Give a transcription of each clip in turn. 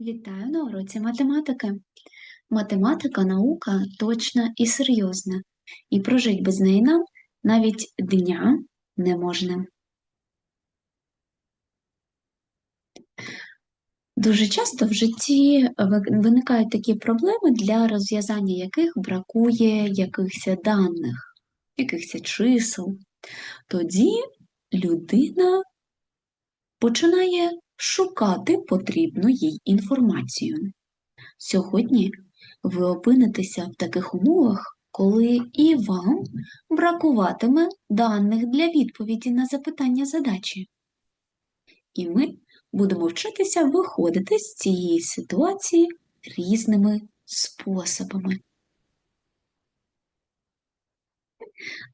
Вітаю на уроці математики. Математика наука точна і серйозна, і прожить без неї нам навіть дня не можна. Дуже часто в житті виникають такі проблеми, для розв'язання яких бракує якихось даних, якихось чисел. Тоді людина починає шукати потрібну їй інформацію. Сьогодні ви опинитеся в таких умовах, коли і вам бракуватиме даних для відповіді на запитання задачі. І ми будемо вчитися виходити з цієї ситуації різними способами.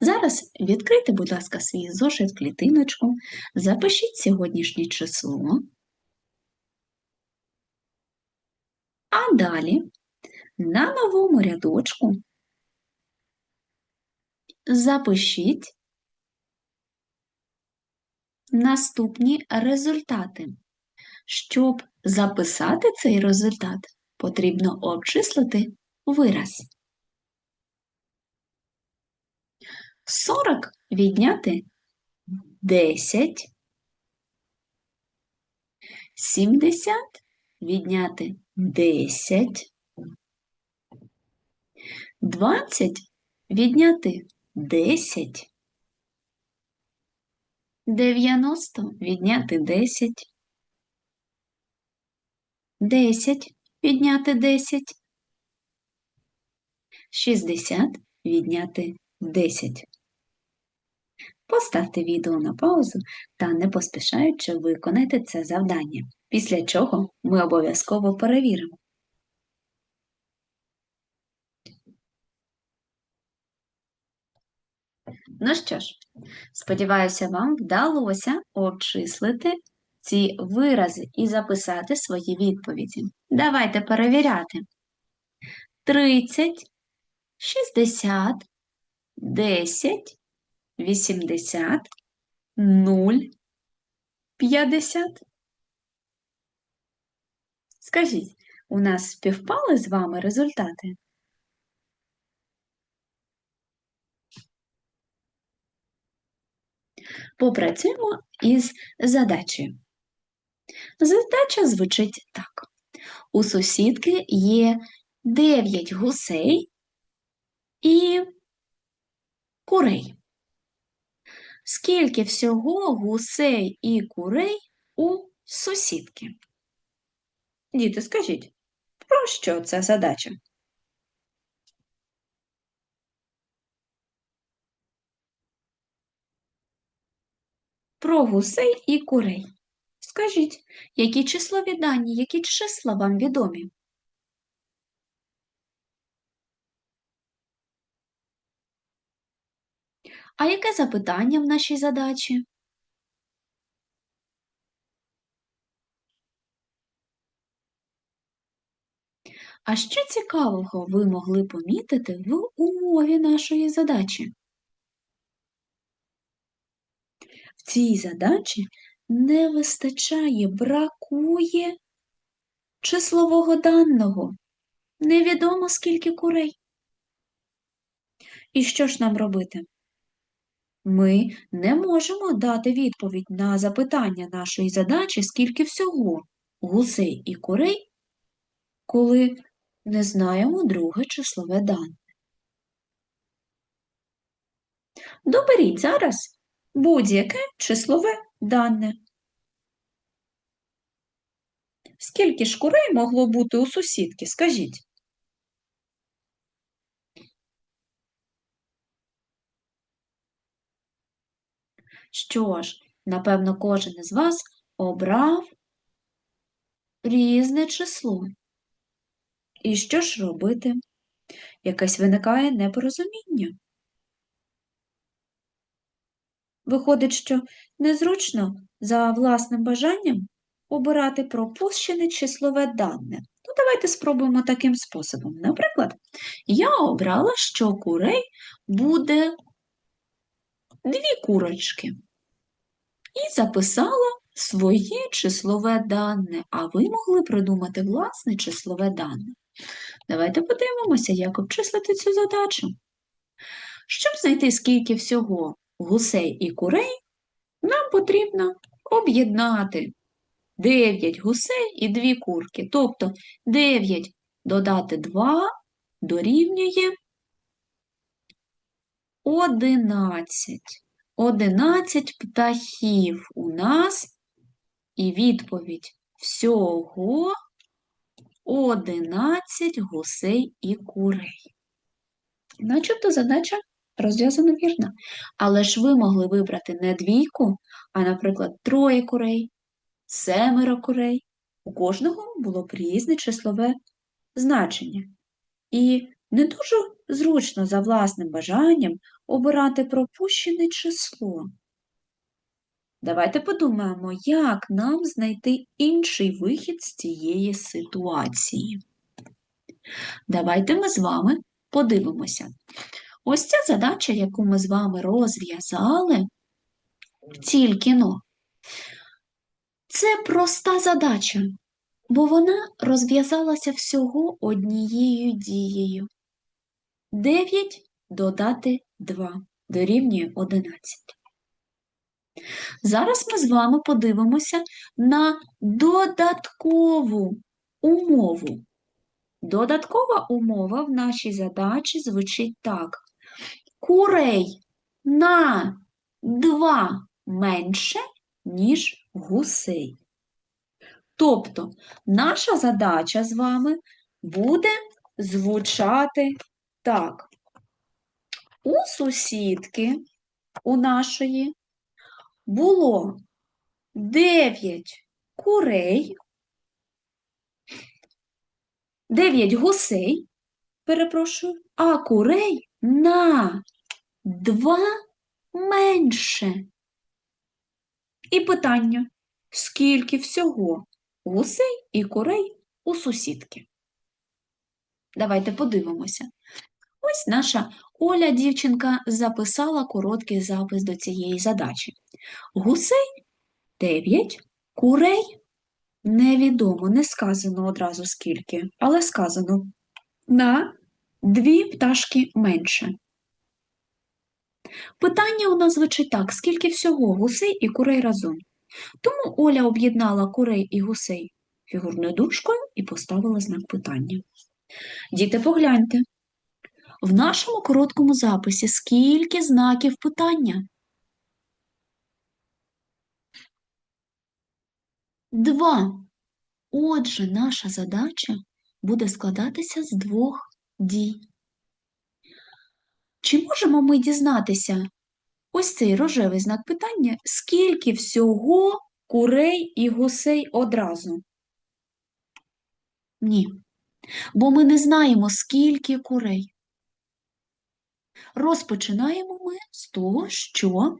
Зараз відкрийте, будь ласка, свій зошит клітиночку, запишіть сьогоднішнє число, а далі на новому рядочку запишіть наступні результати. Щоб записати цей результат, потрібно обчислити вираз. 40 відняти 10, 70 відняти 10, 20 відняти 10, 90 відняти 10, 10 відняти 10, 60 відняти 10. Поставте відео на паузу та не поспішаючи виконайте це завдання, після чого ми обов'язково перевіримо. Ну що ж, сподіваюся, вам вдалося обчислити ці вирази і записати свої відповіді. Давайте перевіряти. 30, 60, 10, 80, 0, 50. Скажіть, у нас співпали з вами результати? Попрацюємо із задачею. Задача звучить так. У сусідки є 9 гусей і курей. Скільки всього гусей і курей у сусідки? Діти, скажіть, про що ця задача? Про гусей і курей. Скажіть, які числові дані, які числа вам відомі? А яке запитання в нашій задачі? А що цікавого ви могли помітити в умові нашої задачі? В цій задачі не вистачає, бракує числового даного. Невідомо скільки курей. І що ж нам робити? Ми не можемо дати відповідь на запитання нашої задачі, скільки всього гусей і курей, коли не знаємо друге числове дане. Доберіть зараз будь-яке числове дане. Скільки ж курей могло бути у сусідки, скажіть? Що ж, напевно, кожен із вас обрав різне число. І що ж робити? Якесь виникає непорозуміння. Виходить, що незручно за власним бажанням обирати пропущене числове дане. Ну, давайте спробуємо таким способом. Наприклад, я обрала, що курей буде дві курочки. І записала своє числове дане, а ви могли придумати власне числове дане. Давайте подивимося, як обчислити цю задачу. Щоб знайти скільки всього гусей і курей, нам потрібно об'єднати 9 гусей і 2 курки. Тобто 9 додати 2 дорівнює 11. 11 птахів у нас, і відповідь всього 11 гусей і курей. Начебто задача розв'язана вірно. Але ж ви могли вибрати не двійку, а, наприклад, троє курей, семеро курей. У кожного було б різне числове значення. І не дуже зручно за власним бажанням обирати пропущене число. Давайте подумаємо, як нам знайти інший вихід з цієї ситуації. Давайте ми з вами подивимося. Ось ця задача, яку ми з вами розв'язали, тільки но. Це проста задача, бо вона розв'язалася всього однією дією. 9 додати 2 дорівнює 11. Зараз ми з вами подивимося на додаткову умову. Додаткова умова в нашій задачі звучить так. Курей на 2 менше, ніж гусей. Тобто наша задача з вами буде звучати так. У сусідки у нашої було 9 курей, 9 гусей, перепрошую, а курей на 2 менше. І питання, скільки всього гусей і курей у сусідки? Давайте подивимося. Ось наша Оля, дівчинка, записала короткий запис до цієї задачі. Гусей 9, курей невідомо, не сказано одразу скільки, але сказано на дві пташки менше. Питання у нас звучить так: скільки всього гусей і курей разом? Тому Оля об'єднала курей і гусей фігурною дужкою і поставила знак питання. Діти, погляньте. В нашому короткому записі скільки знаків питання? Два. Отже, наша задача буде складатися з двох дій. Чи можемо ми дізнатися ось цей рожевий знак питання, скільки всього курей і гусей одразу? Ні. Бо ми не знаємо, скільки курей. Розпочинаємо ми з того, що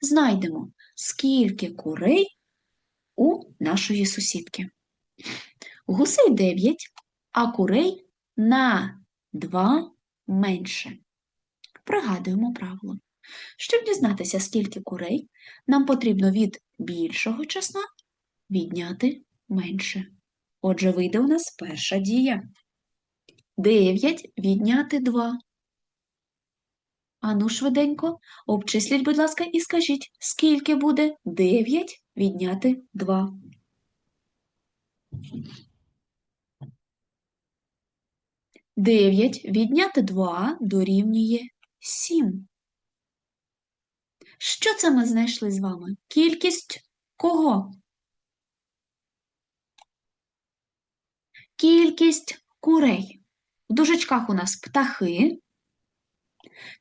знайдемо, скільки курей у нашої сусідки. Гусей 9, а курей на 2 менше. Пригадуємо правило. Щоб дізнатися, скільки курей, нам потрібно від більшого числа відняти менше. Отже, вийде у нас перша дія. 9 відняти 2. Ану, швиденько, обчисліть, будь ласка, і скажіть, скільки буде 9 відняти 2. Дев'ять відняти 2 дорівнює 7. Що це ми знайшли з вами? Кількість кого? Кількість курей. В дужечках у нас птахи.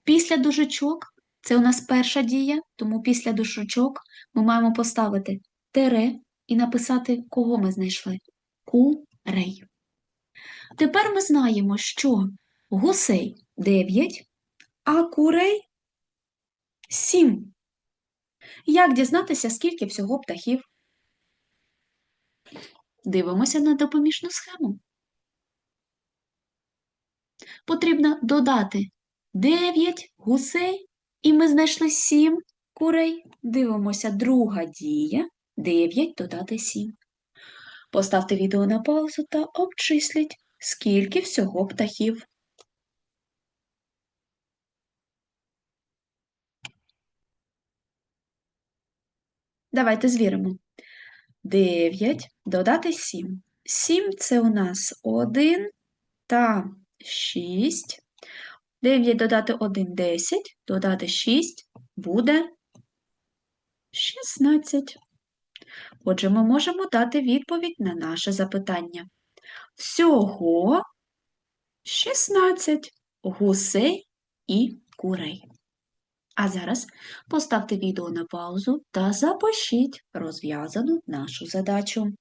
Після дужечок це у нас перша дія, тому після дужечок ми маємо поставити тере і написати, кого ми знайшли. Курей. Тепер ми знаємо, що гусей 9, а курей 7. Як дізнатися, скільки всього птахів? Дивимося на допоміжну схему. Потрібно додати 9 гусей, і ми знайшли 7 курей. Дивимося, друга дія. 9 додати 7. Поставте відео на паузу та обчисліть, скільки всього птахів. Давайте звіримо. 9 додати 7. 7 це у нас 1 та 6. 9 додати 1 – 10, додати 6 буде 16. Отже, ми можемо дати відповідь на наше запитання. Всього 16 гусей і курей. А зараз поставте відео на паузу та запишіть розв'язану нашу задачу.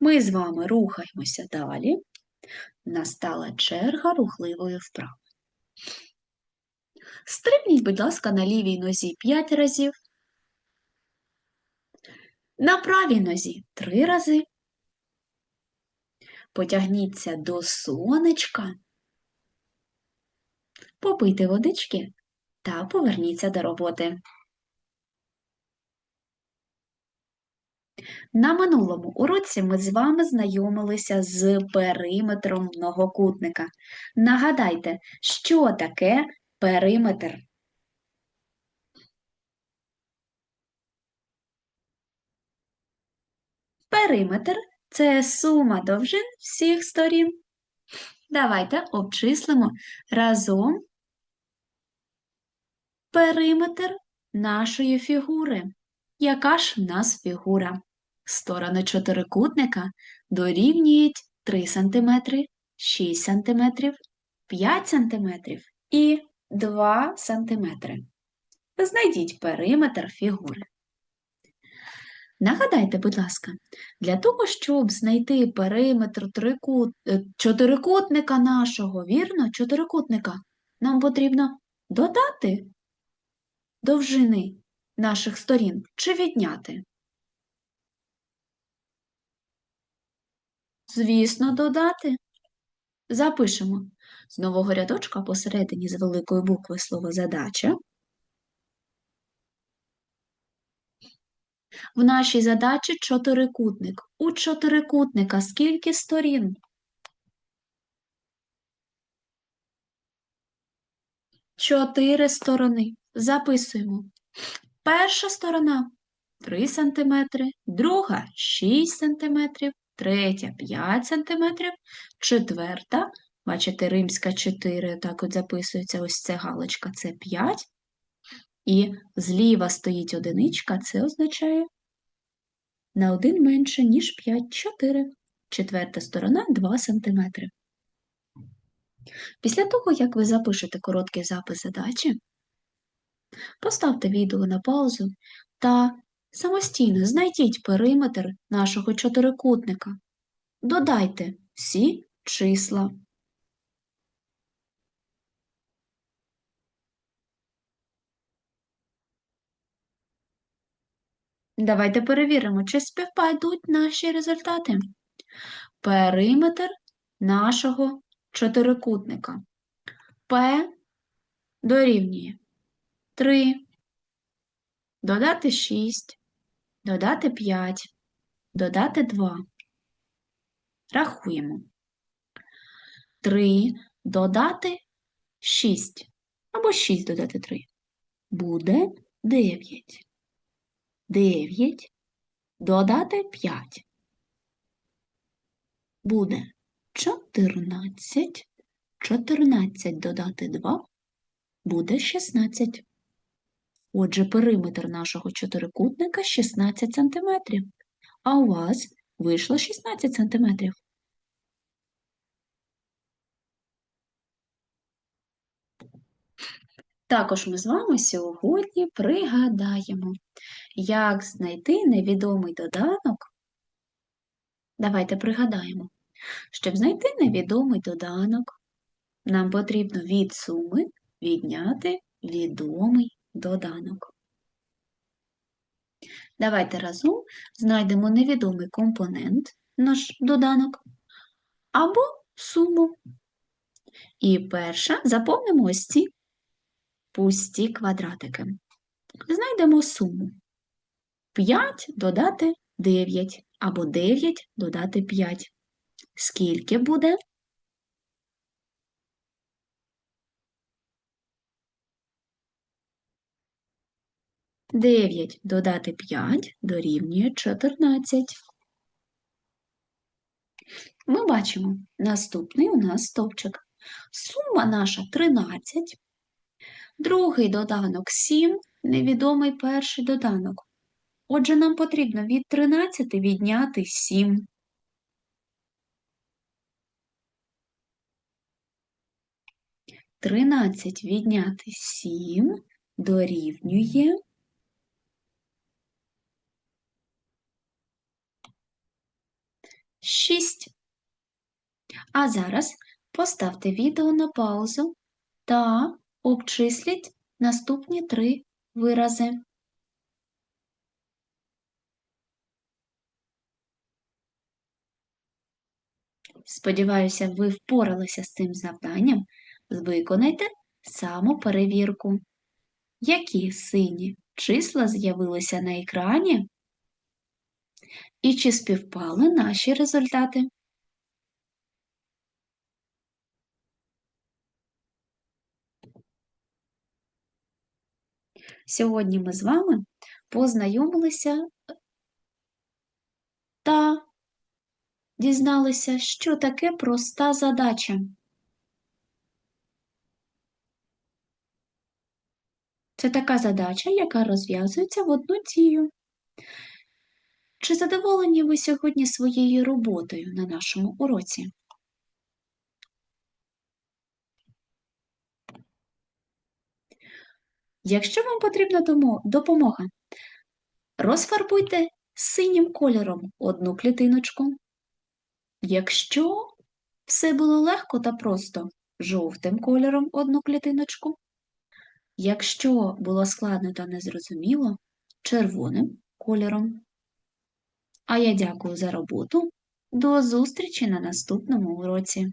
Ми з вами рухаємося далі. Настала черга рухливої вправи. Стрибніть, будь ласка, на лівій нозі 5 разів, на правій нозі 3 рази. Потягніться до сонечка, попийте водички та поверніться до роботи. На минулому уроці ми з вами знайомилися з периметром многокутника. Нагадайте, що таке периметр? Периметр це сума довжин всіх сторін. Давайте обчислимо разом периметр нашої фігури. Яка ж в нас фігура? Сторони чотирикутника дорівнюють 3 см, 6 см, 5 см і 2 см. Знайдіть периметр фігури. Нагадайте, будь ласка, для того, щоб знайти периметр трикут... е, чотирикутника нашого, вірно, чотирикутника, нам потрібно додати довжини наших сторін чи відняти? Звісно, додати. Запишемо з нового рядочка посередині з великої букви слово задача. В нашій задачі чотирикутник. У чотирикутника скільки сторін? Чотири сторони. Записуємо. Перша сторона 3 см, друга 6 см, третя 5 см, четверта, бачите, римська 4, так от записується, ось ця галочка, це 5. І зліва стоїть одиничка, це означає на один менше, ніж 5, 4. Четверта сторона 2 см. Після того, як ви запишете короткий запис задачі, поставте відео на паузу та самостійно знайдіть периметр нашого чотирикутника. Додайте всі числа. Давайте перевіримо, чи співпадуть наші результати. Периметр нашого чотирикутника. П дорівнює 3, додати 6, додати 5, додати 2. Рахуємо. 3 додати 6 або 6 додати 3. Буде 9. 9 додати 5. Буде 14. 14 додати 2 буде 16. Отже, периметр нашого чотирикутника 16 см, а у вас вийшло 16 см. Також ми з вами сьогодні пригадаємо, як знайти невідомий доданок. Давайте пригадаємо. Щоб знайти невідомий доданок, нам потрібно від суми відняти відомий доданок. Давайте разом знайдемо невідомий компонент, наш доданок, або суму. І перша заповнимо ось ці пусті квадратики. Знайдемо суму. 5 додати 9 або 9 додати 5. Скільки буде? Дев'ять додати 5 дорівнює 14. Ми бачимо наступний у нас стовпчик. Сума наша 13. Другий доданок 7, невідомий перший доданок. Отже, нам потрібно від 13 відняти 7. Тринадцять відняти 7 дорівнює 6. А зараз поставте відео на паузу та обчисліть наступні три вирази. Сподіваюся, ви впоралися з цим завданням. Виконайте самоперевірку. Які сині числа з'явилися на екрані? І чи співпали наші результати? Сьогодні ми з вами познайомилися та дізналися, що таке проста задача. Це така задача, яка розв'язується в одну дію. Чи задоволені ви сьогодні своєю роботою на нашому уроці? Якщо вам потрібна допомога, розфарбуйте синім кольором одну клітиночку. Якщо все було легко та просто, жовтим кольором одну клітиночку. Якщо було складно та незрозуміло, червоним кольором. А я дякую за роботу. До зустрічі на наступному уроці.